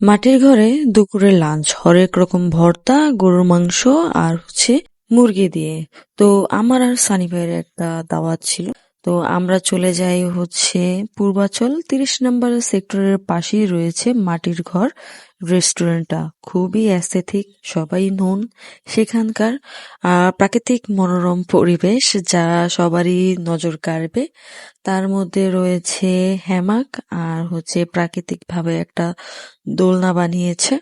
মাটির ঘরে দুপুরের লাঞ্চ হরেক রকম ভর্তা, গরুর মাংস আর হচ্ছে মুরগি দিয়ে। তো আমার আর সানি ভাইয়ের একটা দাওয়াত ছিল। তো আমরা চলে যাই হচ্ছে পূর্বাচল। তিরিশ নম্বর সেক্টরের পাশেই রয়েছে মাটির ঘর। রেস্টুরেন্টটা খুবই অ্যাস্থেটিক সবাই নুন। সেখানকার প্রাকৃতিক মনোরম পরিবেশ যা সবারই নজর কাড়বে। তার মধ্যে রয়েছে হ্যামাক আর হচ্ছে প্রাকৃতিকভাবে একটা দোলনা বানিয়েছে।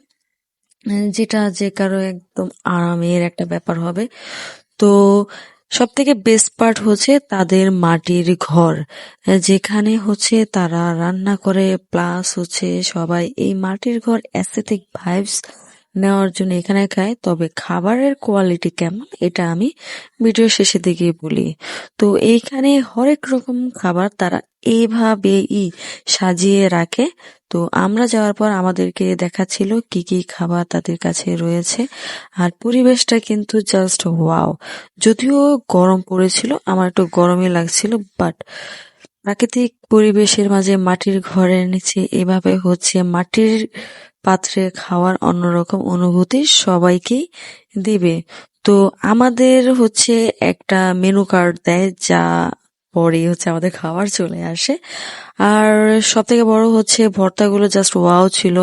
যেটা যে কারও একদম আরামের একটা ব্যাপার হবে। তো সব থেকে বেস্ট পার্ট হচ্ছে তাদের মাটির ঘর, যেখানে হচ্ছে তারা রান্না করে প্লাস হচ্ছে সবাই এই মাটির ঘর অ্যাস্থেটিক ভাইবস নেওয়ার জন্য এখানে খায়, তবে খাবারের কোয়ালিটি কেমন এটা আমি ভিডিও শেষে দিকে বলি। তো এইখানে হরেক রকম খাবার তারা এইভাবেই সাজিয়ে রাখে। তো আমরা যাওয়ার পর আমাদেরকে দেখাচ্ছিল কি কি খাবার তাদের কাছে রয়েছে। আর পরিবেশটা কিন্তু জাস্ট ওয়াও যদিও গরম পড়েছিল, আমার একটু গরমই লাগছিল বাট প্রাকৃতিক পরিবেশের মাঝে মাটির ঘরের নিচে এভাবে হচ্ছে মাটির পাত্রে খাওয়ার অন্যরকম অনুভূতি সবাইকেই দিবে। তো আমাদের হচ্ছে একটা মেনু কার্ড দেয়, যা পরে হচ্ছে আমাদের খাবার চলে আসে। আর সব থেকে বড় হচ্ছে ভর্তাগুলো জাস্ট ওয়াও ছিল।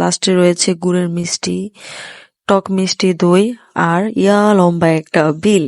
লাস্টে রয়েছে গুড়ের মিষ্টি, টক মিষ্টি, দই আর ইয়া লম্বা একটা বিল।